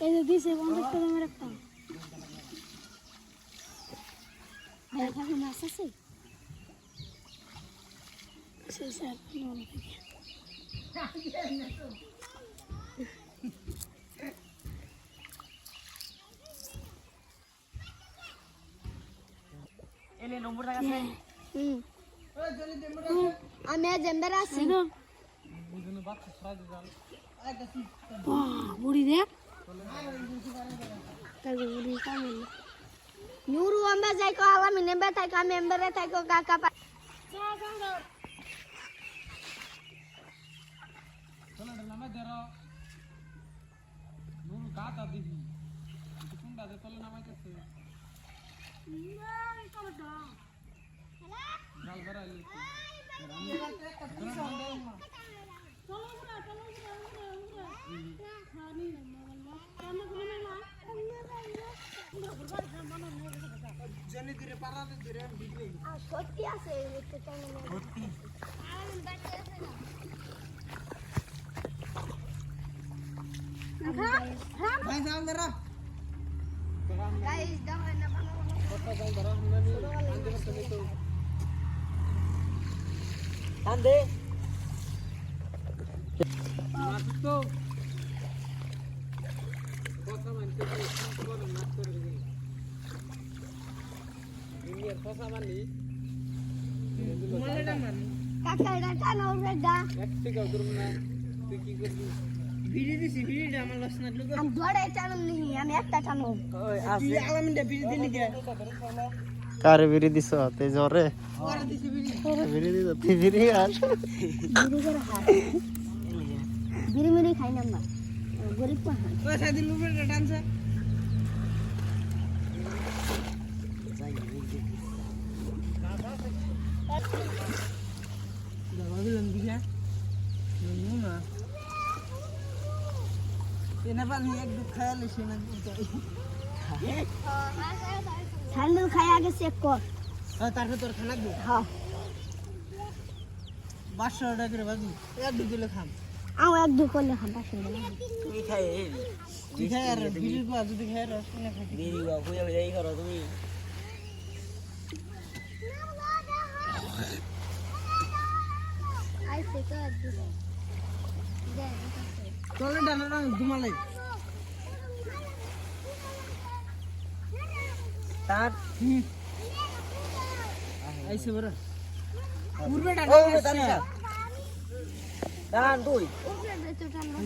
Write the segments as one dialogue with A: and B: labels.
A: এই যে দিছে পঞ্চাশ টাকা আমার একটা ভাই এখানে মাছ আছে সেই স্যার মনে থাকে
B: এলে নম্বর টাকা আছে
A: হুম আমি জেম্বার আছি বুড়ি দেখ তারপর বুড়ি কামল নুরু আমরা যাই কো আলা মিনে বে তাই কা মেম্বারে তাই কো কাকা পা সত্যি আছে সত্যি।
B: ভাই যাও ধরো
A: গাইস দাও না
B: টান দে মাছ তো। কথা মানতে তো বড় মাছ করে দিই দুনিয়ার কথা মানি মালেটা মানি
A: কাকা এটা টানো রে গা
B: এক টাকা ধরব না তুই কি করবি বিড়ি দিছি বিড়িটা আমার লস না লোক
A: আমি ধরে টানো নি আমি একটা টানো
B: ওই আছে আলামিনটা বিড়ি দিলি কে
C: কারে বিড়ি দিছ? তে জরে
B: ওরা দিছি বিড়ি
C: বিড়ি দিছ? তুই বিড়ি আর?
A: বিড়ি করে খাই বিড়ি মিড়ি খাই না গরিব কো খাই
B: ওই সাইডে লুবেটা
A: স্যান্ডেল খাই আগে চেক কর
B: তারপরে তোর খানা দে
A: হ্যাঁ
B: পাঁচশো টাকা করে বাজি এক দু কিলো খাম
A: আমি এক দু করলে খান পাঁচশো টাকা
B: তুই খাই তুই খাই আর পর যদি খাই রস কিনে খাই বিড়ি বা খুঁজে খুঁজে এই করো তুমি
A: আইসে তো এক দু
B: চলে ডানা না ঘুমালে। তার আইসে বড়। পূর্বে ডানা ডান তুই
A: উপরে দে তো টানো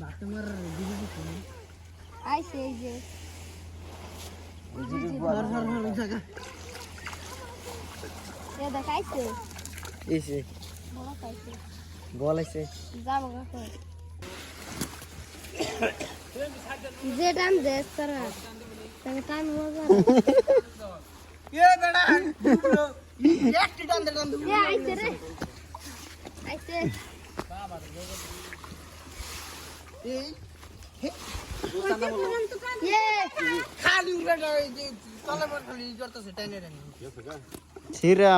B: বাতে মার দিদি দিছি
A: আইসে এই যে।
B: হর হর হর জায়গা।
A: এ দেখ আইসে যাব কাকা যে টান দে তারা তাকে টান মজা
B: এ বেড়া একটি ডান দে ডান দে।
A: এ আইসে রে।
B: এই খালি উড়ে না এই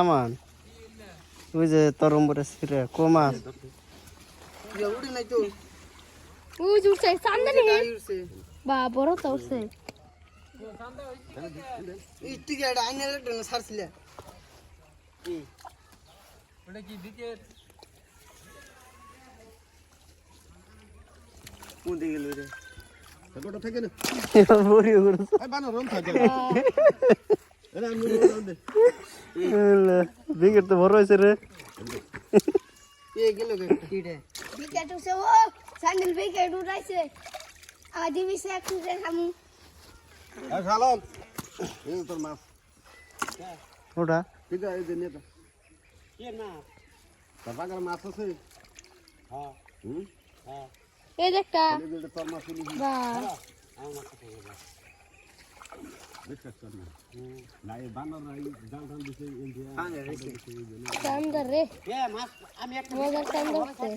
C: আমান। ওই যে তরম্বরে ছিরে কোমাস
B: ইয়ে উড়ে নাই তো
A: উই জুড়ছে চান্দনি
B: গাড়ি উড়ছে
A: বা বড় তো উঠছে
B: এই টিকে এটা আইনে লেটে না ওটা কি দিকে
C: কোন দিকে গেল রে
D: গোটা থেকে না
C: বড়ি উড়ছে
D: এই বানা রম থাকে এরা আমি রম দে
C: বিকেট তো বড় হয়েছে রে।
B: এ গেল কিডে
A: বিকেট উঠছে ও স্যান্ডেল বিকেট উঠাইছে। আর দিবি সে একটু দেখামু
D: এই খালাম এই তোর মাছ।
C: ওটা?
D: আছে এই যে নিয়ে
B: কে না?
D: তার মাছ আছে?
B: হ্যাঁ।
D: হুম?
B: হ্যাঁ।
A: এই দেখটা
D: তোর মাছ
B: আমার এ মাছ একটা
A: মজার চান্দর উঠছে